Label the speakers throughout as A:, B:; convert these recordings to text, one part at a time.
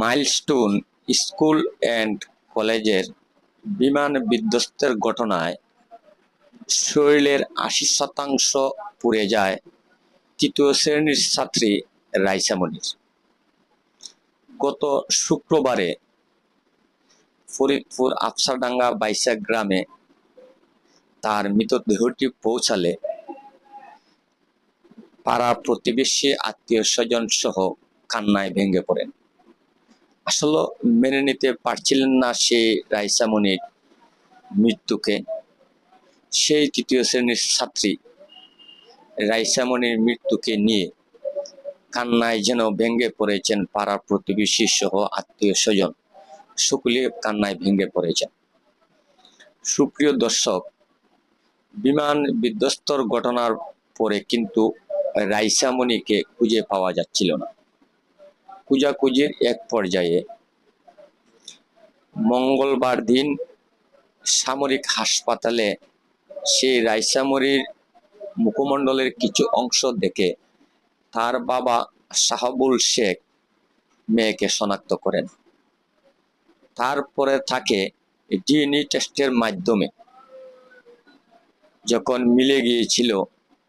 A: Milestone school and কলেজের বিমান বিধ্বস্তের ঘটনায় শরীরের আশি শতাংশ পুড়ে যায় তৃতীয় শ্রেণির ছাত্রী রাইসামনির গত শুক্রবারে ফরিদপুর আফসারডাঙ্গা বাইসা গ্রামে তার মৃতদেহটি পৌঁছালে পাড়া প্রতিবেশী আত্মীয় স্বজন সহ কান্নায় ভেঙে পড়েন। আসলে মেনে নিতে পারছিলেন না সেই রাইসামণির মৃত্যুকে। সেই তৃতীয় শ্রেণির ছাত্রী রাইসামণির মৃত্যুকে নিয়ে কান্নায় যেন ভেঙে পড়েছেন পাড়া প্রতিবেশী সহ আত্মীয় স্বজন। সকলে কান্নায় ভেঙে পড়েছেন। সুপ্রিয় দর্শক, বিমান বিধ্বস্তর ঘটনার পরে কিন্তু রাইসামণিকে খুঁজে পাওয়া যাচ্ছিল না। খুঁজাখুঁজির এক পর্যায়ে। মঙ্গলবার দিন সামরিক হাসপাতালে সেই রাইসামরির মুখমণ্ডলের কিছু অংশ দেখে তার বাবা সাহাবুল শেখ মেয়েকে শনাক্ত করেন। তারপরে তাকে ডিএনএ টেস্টের মাধ্যমে যখন মিলে গিয়েছিল,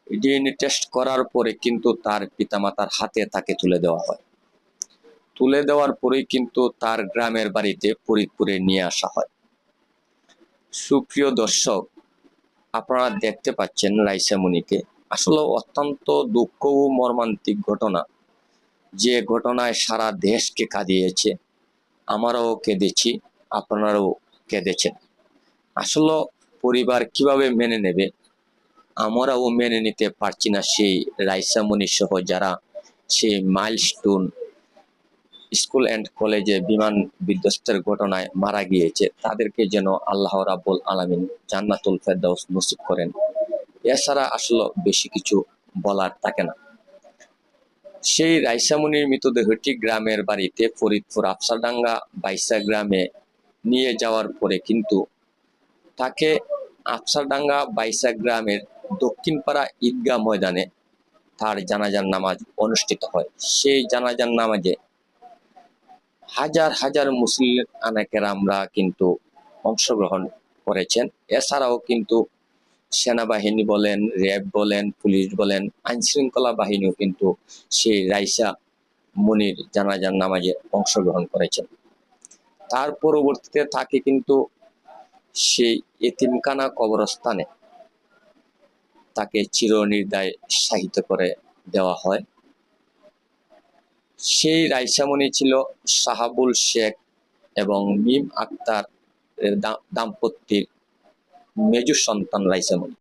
A: ডিএনএ টেস্ট করার পরে কিন্তু তার পিতামাতার হাতে তাকে তুলে দেওয়া হয়। তুলে দেওয়ার পরেই কিন্তু তার গ্রামের বাড়িতে ফরিদপুরে নিয়ে আসা হয়। সুপ্রিয় দর্শক, আপনারা দেখতে পাচ্ছেন রাইসামণিকে আসলে অত্যন্ত দুঃখ ও মর্মান্তিক ঘটনা। যে ঘটনায় সারা দেশকে কাঁদিয়েছে, আমরাও কেঁদেছি, আপনারাও কেঁদেছেন। আসলে পরিবার কীভাবে মেনে নেবে, আমরাও মেনে নিতে পারছি না সেই রাইসামণি সহ যারা সেই মাইলস্টোন স্কুল অ্যান্ড কলেজে বিমান বিধ্বস্তের ঘটনায় মারা গিয়েছে, তাদেরকে যেন আল্লাহ রাব্বুল আলামিন জান্নাতুল ফেরদাউস নসিব করেন। এছাড়া আসলে বেশি কিছু বলার থাকে না। সেই রাইসামুনির মৃতদেহটি গ্রামের বাড়িতে ফরিদপুর আফসারডাঙ্গা বাইসা গ্রামে নিয়ে যাওয়ার পরে কিন্তু তাকে আফসারডাঙ্গা বাইসা গ্রামের দক্ষিণপাড়া ঈদগাহ ময়দানে তার জানাজার নামাজ অনুষ্ঠিত হয়। সেই জানাজার নামাজে হাজার হাজার মুসলিম আনাকেরামরা কিন্তু অংশগ্রহণ করেছেন। এছাড়াও কিন্তু সেনাবাহিনী বলেন, র্যাব বলেন, পুলিশ বলেন আইন শৃঙ্খলা বাহিনীও কিন্তু সেই রাইসা মনির জানাজার নামাজে অংশগ্রহণ করেছেন। তার পরবর্তীতে তাকে কিন্তু সেই এতিমখানা কবরস্থানে তাকে চিরনির্দায় সাহিত্য করে দেওয়া হয়। সেই রাইসামণি ছিল সাহাবুল শেখ এবং মিম আক্তার দাম্পত্যের মেজু সন্তান রাইসামণি